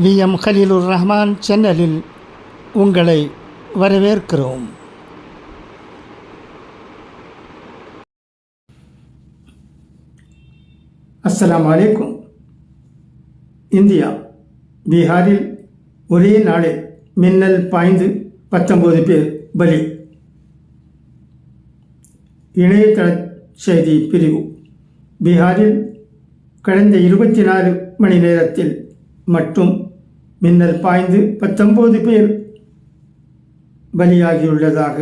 We. M. Khaleelur Rahman சேனலில் உங்களை வரவேற்கிறோம். அஸ்லாம் அலைக்கும். இந்தியா பீகாரில் ஒரே நாளில் மின்னல் பாய்ந்து பத்தொன்பது பேர் பலி. இணையதள செய்தி பிரிவு. பீகாரில் கடந்த இருபத்தி நாலு மணி நேரத்தில் மட்டும் மின்னல் பாய்ந்து பத்தொன்பது பேர் பலியாகியுள்ளதாக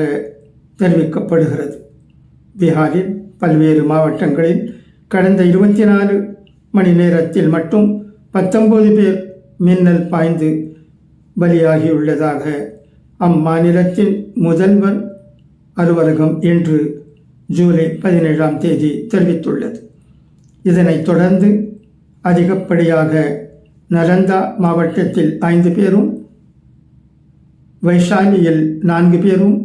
தெரிவிக்கப்படுகிறது. பீகாரில் பல்வேறு மாவட்டங்களில் கடந்த இருபத்தி நாலு மணி நேரத்தில் மட்டும் பத்தொன்பது பேர் மின்னல் பாய்ந்து பலியாகியுள்ளதாக அம்மாநிலத்தின் முதல்வர் அலுவலகம் இன்று ஜூலை பதினேழாம் தேதி தெரிவித்துள்ளது. இதனைத் தொடர்ந்து அதிகப்படியாக நலந்தா மாவட்டத்தில் ஐந்து பேரும் வைஷாலியில் நான்கு பேரும்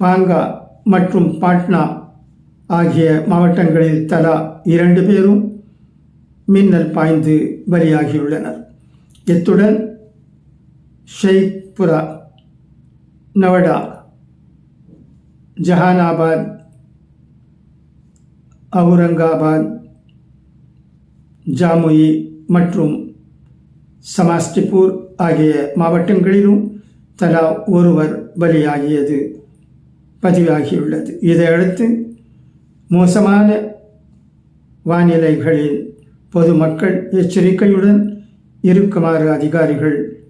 பாங்கா மற்றும் பாட்னா ஆகிய மாவட்டங்களில் தலா இரண்டு பேரும் மின்னல் பாய்ந்து பலியாகியுள்ளனர். இத்துடன் ஷெய்க்புரா நவடா ஜஹானாபாத் அவுரங்காபாத் ஜாமுயி மற்றும் சமாஸ்டிபூர் ஆகிய மாவட்டங்களிலும் தலா ஒருவர் பலியாகியது பதிவாகியுள்ளது. இதையடுத்து மோசமான வானிலைகளில் பொதுமக்கள் எச்சரிக்கையுடன் இருக்குமாறு அதிகாரிகள்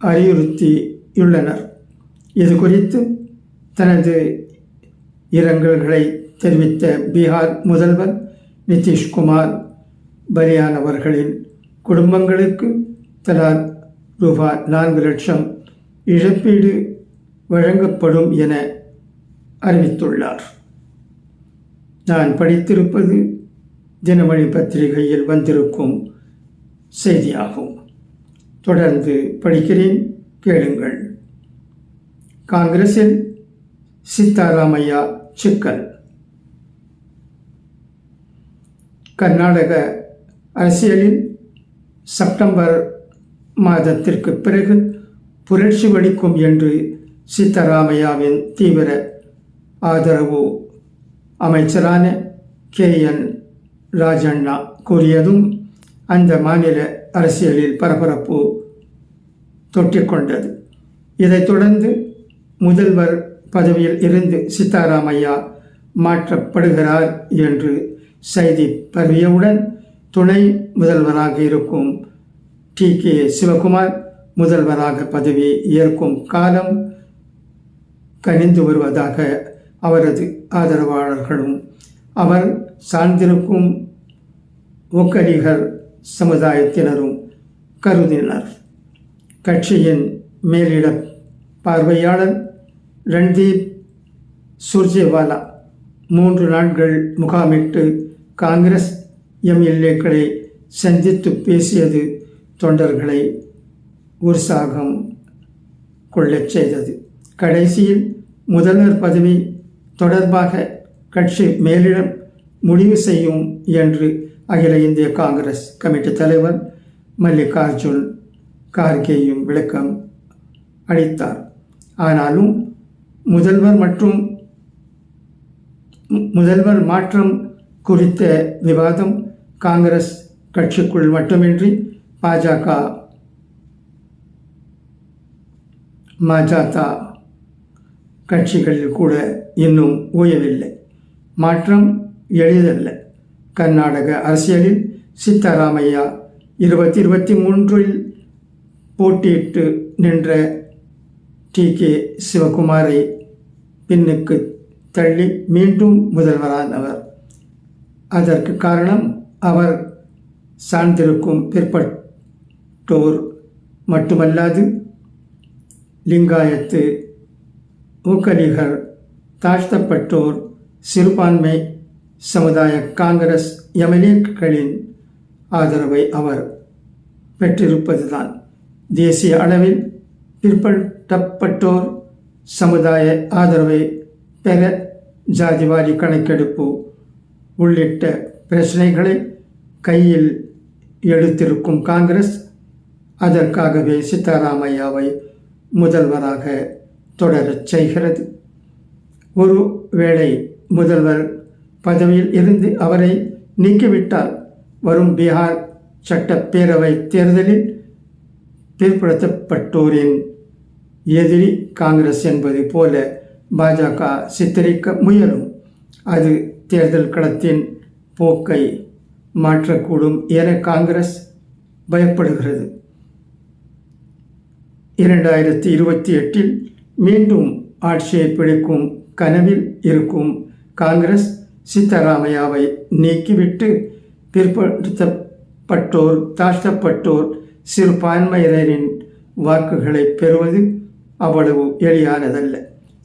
அறிவுறுத்தியுள்ளனர். இது குறித்து தனது இரங்கல்களை தெரிவித்த பீகார் முதல்வர் நிதிஷ்குமார் பலியானவர்களின் குடும்பங்களுக்கு தலா ரூபாய் நான்கு லட்சம் இழப்பீடு வழங்கப்படும் என அறிவித்துள்ளார். நான் படித்திருப்பது தினமணி பத்திரிகையில் வந்திருக்கும் செய்தியாகும். தொடர்ந்து படிக்கிறேன் கேளுங்கள். காங்கிரஸில் சித்தாராமையா சிக்கல். கர்நாடக அரசியலில் செப்டம்பர் மாதத்திற்கு பிறகு புரட்சி வெடிக்கும் என்று சித்தராமையாவின் தீவிர ஆதரவு அமைச்சரான கே. என். ராஜண்ணா கூறியதும் அந்த மாநில அரசியலில் பரபரப்பு தொற்றிக்கொண்டது. இதைத் தொடர்ந்து முதல்வர் பதவியில் இருந்து சித்தாராமையா மாற்றப்படுகிறார் என்று செய்தி பரவியவுடன் துணை முதல்வராக இருக்கும் டி கே சிவகுமார் முதல்வராக பதவி ஏற்கும் காலம் கனிந்து வருவதாக அவரது ஆதரவாளர்களும் அவர் சார்ந்திருக்கும் ஒக்கடிகள் சமுதாயத்தினரும் கருதினர். கட்சியின் மேலிட பார்வையாளர் ரன்தீப் சுர்ஜேவாலா மூன்று நாட்கள் முகாமிட்டு காங்கிரஸ் எம்எல்ஏக்களை சந்தித்து பேசியது தொண்டர்களை உற்சாகம் கொள்ளச் செய்தது. கடைசியில் முதல்வர் பதவி தொடர்பாக கட்சி மேலிடம் முடிவு செய்யும் என்று அகில இந்திய காங்கிரஸ் கமிட்டி தலைவர் மல்லிகார்ஜுன் கார்கேயும் விளக்கம் அளித்தார். ஆனாலும் முதல்வர் மற்றும் முதல்வர் மாற்றம் குறித்த விவாதம் காங்கிரஸ் கட்சிக்குள் மட்டுமின்றி பாஜக மஜாதா கட்சிகளில் கூட இன்னும் ஓயவில்லை. மாற்றம் எளிதல்ல. கர்நாடக அரசியலில் சித்தராமையா இருபத்தி இருபத்தி மூன்றில் போட்டியிட்டு நின்ற டி. கே. சிவகுமாரை பின்னுக்கு தள்ளி மீண்டும் முதல்வரானவர். அதற்கு காரணம் அவர் சார்ந்திருக்கும் பிற்பட்டோர் மட்டுமல்லாது லிங்காயத்து ஊக்கலிகர் தாழ்த்தப்பட்டோர் சிறுபான்மை சமுதாய காங்கிரஸ் எம்எல்ஏக்களின் ஆதரவை அவர் பெற்றிருப்பதுதான். தேசிய அளவில் பிற்படுத்தப்பட்டோர் சமுதாய ஆதரவை பெற ஜாதிவாரி கணக்கெடுப்பு உள்ளிட்ட பிரச்சனைகளை கையில் எடுத்திருக்கும் காங்கிரஸ் அதற்காகவே சித்தராமையாவை முதல்வராக தொடரச் செய்கிறது. ஒரு வேளை முதல்வர் பதவியில் இருந்து அவரை நீக்கிவிட்டால் வரும் பீகார் சட்டப்பேரவை தேர்தலில் பிற்படுத்தப்பட்டோரின் எதிரி காங்கிரஸ் என்பது போல பாஜக சித்தரிக்க முயலும். அது தேர்தல் களத்தின் போக்கை மாற்றக்கூடும் என காங்கிரஸ் பயப்படுகிறது. இரண்டாயிரத்தி இருபத்தி எட்டில் மீண்டும் ஆட்சியை பிடிக்கும் கனவில் இருக்கும் காங்கிரஸ் சித்தராமையாவை நீக்கிவிட்டு பிற்படுத்தப்பட்டோர் தாழ்த்தப்பட்டோர் சிறுபான்மையினரின் வாக்குகளை பெறுவது அவ்வளவு எளியானதல்ல.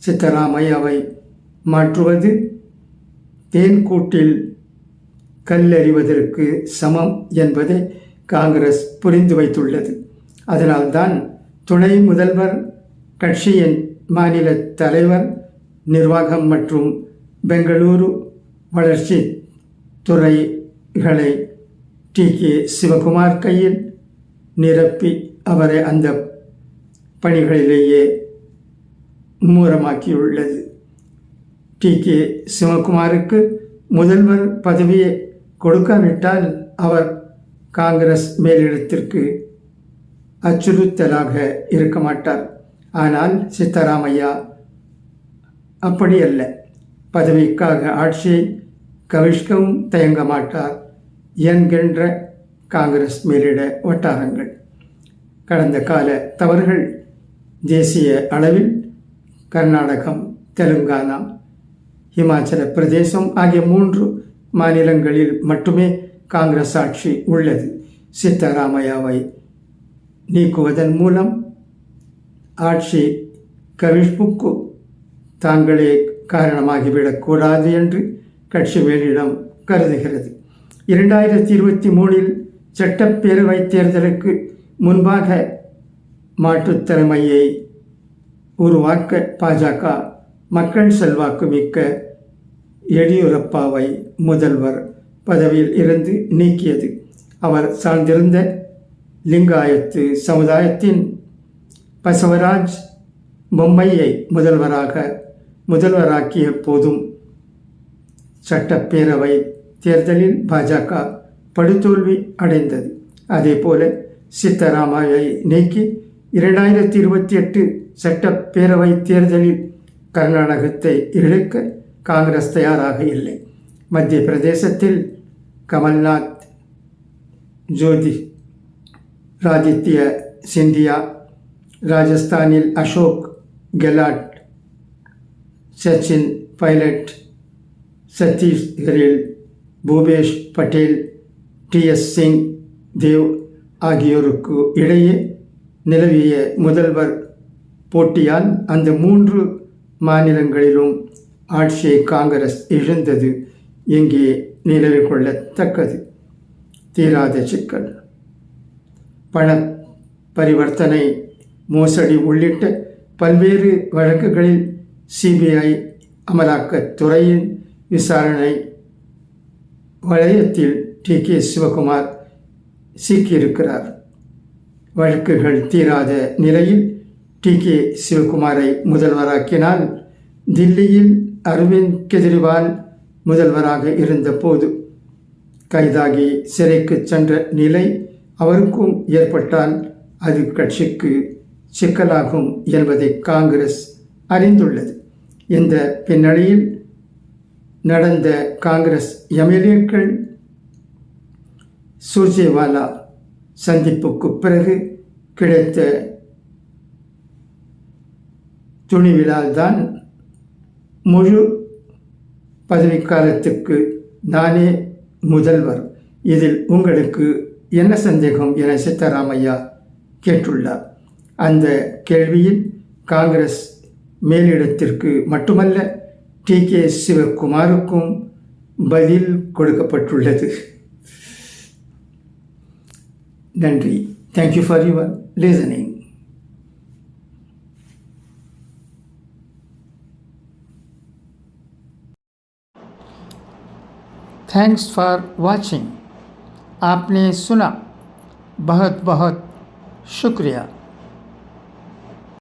சித்தராமையாவை மாற்றுவது தேன்கூட்டில் கல்லறிவதற்கு சமம் என்பதை காங்கிரஸ் புரிந்து வைத்துள்ளது. அதனால்தான் துணை முதல்வர் கட்சியின் மாநில தலைவர் நிர்வாகம் மற்றும் பெங்களூரு வளர்ச்சி துறைகளை டி. கே. சிவகுமார் கையில் நிரப்பி அவரை அந்த பணிகளிலேயே மூரமாக்கியுள்ளது டி. கே. சிவகுமாருக்கு முதல்வர் பதவியை கொடுக்காவிட்டால் அவர் காங்கிரஸ் மேலிடத்திற்கு அச்சுறுத்தலாக இருக்க மாட்டார். ஆனால் சித்தராமையா அப்படி அல்ல. பதவிக்காக ஆட்சியை கவிஷ்கவும் தயங்க மாட்டார் என்கின்ற காங்கிரஸ் மேலிட வட்டாரங்கள். கடந்த கால தவறுகள் தேசிய அளவில் கர்நாடகம் தெலுங்கானா இமாச்சல பிரதேசம் ஆகிய மூன்று மாநிலங்களில் மட்டுமே காங்கிரஸ் ஆட்சி உள்ளது. சித்தராமையாவை நீக்குவதன் மூலம் ஆட்சி கவிழ்ப்புக்கு தாங்களே காரணமாகிவிடக்கூடாது என்று கட்சி மேலிடம் கருதுகிறது. இரண்டாயிரத்தி இருபத்தி மூணில் சட்டப்பேரவை தேர்தலுக்கு முன்பாக மாற்றுத்திறமையை உருவாக்க பாஜக மக்கள் செல்வாக்கு மிக்க எடியூரப்பாவை முதல்வர் பதவியில் இருந்து நீக்கியது. அவர் சார்ந்திருந்த லிங்காயத்து சமுதாயத்தின் பசவராஜ் பொம்மையை முதல்வராக முதல்வராக்கிய போதும் சட்டப்பேரவை தேர்தலில் பாஜக படுதோல்வி அடைந்தது. அதே போல சித்தராமையை நீக்கி இரண்டாயிரத்தி இருபத்தி எட்டு சட்டப்பேரவை தேர்தலில் கர்நாடகத்தை இழுக்க காங்கிரஸ் தயாராக இல்லை. மத்திய பிரதேசத்தில் கமல்நாத் ஜோதி ராதித்ய சிந்தியா ராஜஸ்தானில் அசோக் கெலாட் சச்சின் பைலட் சத்தீஸ்கரில் பூபேஷ் பட்டேல் டி எஸ் சிங் தேவ் ஆகியோருக்கு இடையே நிலவிய முதல்வர் போட்டியால் அந்த மூன்று மாநிலங்களிலும் ஆட்சியை காங்கிரஸ் இழந்தது இங்கே நிலவில் கொள்ளத்தக்கது தீராத சிக்கல். பண பரிவர்த்தனை மோசடி உள்ளிட்ட பல்வேறு வழக்குகளில் சிபிஐ அமலாக்கத்துறையின் விசாரணை வளையத்தில் டி கே சிவகுமார் சிக்கியிருக்கிறார். வழக்குகள் தீராத நிலையில் டி கே சிவகுமாரை முதல்வராக்கினால் தில்லியில் அரவிந்த் கெஜ்ரிவால் முதல்வராக இருந்தபோது கைதாகி சிறைக்கு சென்ற நிலை அவருக்கும் ஏற்பட்டால் அது கட்சிக்கு சிக்கலாகும் என்பதை காங்கிரஸ் அறிந்துள்ளது. இந்த பின்னணியில் நடந்த காங்கிரஸ் எம்எல்ஏக்கள் சுர்ஜேவாலா சந்திப்புக்கு பிறகு கிடைத்த துணிவிழால்தான் முழு பதவிக்காலத்துக்கு நானே முதல்வர். இதில் உங்களுக்கு என்ன சந்தேகம் என சித்தராமையா கேட்டுள்ளார். அந்த கேள்வியில் காங்கிரஸ் மேலிடத்திற்கு மட்டுமல்ல டி. கே. சிவகுமாருக்கும் பதில் கொடுக்கப்பட்டுள்ளது. நன்றி. Thank you for your listening thanks for watching आपने सुना बहुत बहुत शुक्रिया।